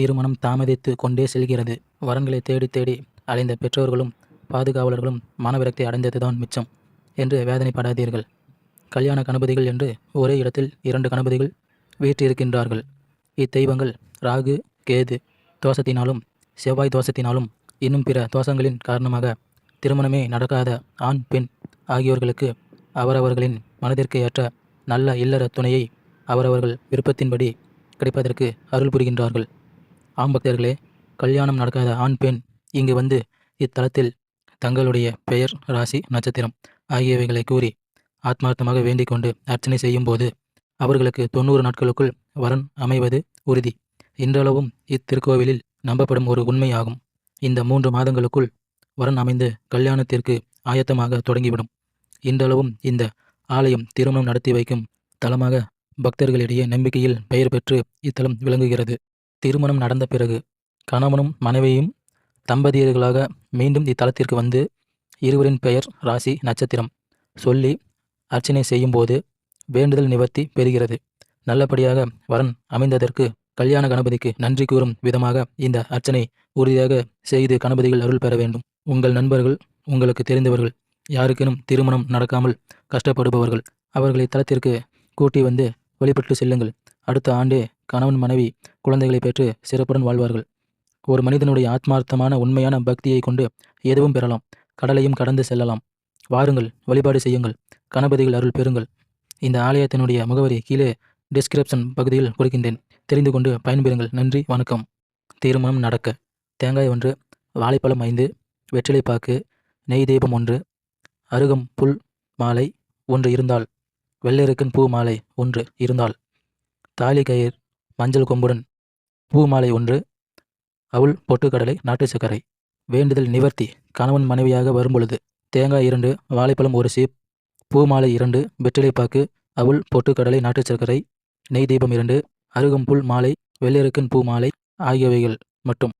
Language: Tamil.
திருமணம் தாமதித்து கொண்டே செல்கிறது. வரன்களை தேடி தேடி அலைந்த பெற்றோர்களும் பாதுகாவலர்களும் மனவிரக்தி அடைந்ததுதான் மிச்சம் என்று வேதனைப்படாதீர்கள். கல்யாண கணபதிகள் என்று ஒரே இடத்தில் இரண்டு கணபதிகள் வீற்றிருக்கின்றார்கள். இத்தெய்வங்கள் ராகு கேது தோஷத்தினாலும் செவ்வாய் தோஷத்தினாலும் இன்னும் பிற தோஷங்களின் காரணமாக திருமணமே நடக்காத ஆண் பெண் ஆகியோர்களுக்கு அவரவர்களின் மனதிற்கு ஏற்ற நல்ல இல்லற துணையை அவரவர்கள் விருப்பத்தின்படி கிடைப்பதற்கு அருள் புரிகின்றார்கள். ஆம்பக்தர்களே கல்யாணம் நடக்காத ஆண் பெண் இங்கு வந்து இத்தலத்தில் தங்களுடைய பெயர் ராசி நட்சத்திரம் ஆகியவைகளை கூறி ஆத்மார்த்தமாக வேண்டிக் கொண்டு அர்ச்சனை செய்யும் போது அவர்களுக்கு தொண்ணூறு நாட்களுக்குள் வரன் அமைவது உறுதி. இன்றளவும் இத்திருக்கோவிலில் நம்பப்படும் ஒரு உண்மையாகும். இந்த மூன்று மாதங்களுக்குள் வரன் அமைந்து கல்யாணத்திற்கு ஆயத்தமாக தொடங்கிவிடும். இன்றளவும் இந்த ஆலயம் திருமணம் நடத்தி வைக்கும் தலமாக பக்தர்களிடையே நம்பிக்கையில் பெயர் பெற்று இத்தலம் விளங்குகிறது. திருமணம் நடந்த பிறகு கணவனும் மனைவியும் தம்பதியர்களாக மீண்டும் இத்தலத்திற்கு வந்து இருவரின் பெயர் ராசி நட்சத்திரம் சொல்லி அர்ச்சனை செய்யும்போது வேண்டுதல் நிவர்த்தி பெறுகிறது. நல்லபடியாக வரன் அமைந்ததற்கு கல்யாண கணபதிக்கு நன்றி கூறும் விதமாக இந்த அர்ச்சனை உறுதியாக செய்து கணபதிகள் அருள் பெற வேண்டும். உங்கள் நண்பர்கள் உங்களுக்கு தெரிந்தவர்கள் யாருக்கேனும் திருமணம் நடக்காமல் கஷ்டப்படுபவர்கள் அவர்களை தளத்திற்கு கூட்டி வந்து வழிபட்டு செல்லுங்கள். அடுத்த ஆண்டே கணவன் மனைவி குழந்தைகளை பெற்று சிறப்புடன் வாழ்வார்கள். ஒரு மனிதனுடைய ஆத்மார்த்தமான உண்மையான பக்தியை கொண்டு எதுவும் பெறலாம். கடலையும் கடந்து செல்லலாம். வாருங்கள் வழிபாடு செய்யுங்கள். கணபதிகள் அருள் பெறுங்கள். இந்த ஆலயத்தினுடைய முகவரி கீழே டிஸ்கிரிப்ஷன் பகுதியில் கொடுக்கின்றேன் தெரிந்து கொண்டு பயன்பெறுங்கள். நன்றி வணக்கம். தீர்மானம் நடக்க. தேங்காய் ஒன்று வாழைப்பழம் ஐந்து வெற்றிலைப்பாக்கு நெய் தீபம் ஒன்று அருகம் புல் மாலை ஒன்று இருந்தால் வெள்ளெருக்கன் பூ மாலை ஒன்று இருந்தால் தாலி கயிர் மஞ்சள் கொம்புடன் பூ மாலை ஒன்று அவுள் பொட்டுக்கடலை நாட்டு சர்க்கரை. வேண்டுதல் நிவர்த்தி. கணவன் மனைவியாக வரும்பொழுது தேங்காய் இரண்டு வாழைப்பழம் ஒரு சீப். பூ மாலை இரண்டு வெற்றிலைப்பாக்கு அவுள் பொட்டுக்கடலை நாட்டு சர்க்கரை. நெய் தீபம் இரண்டு அருகம்புல் மாலை வெள்ளெருக்கன் பூ மாலை ஆகியவைகள் மட்டும்.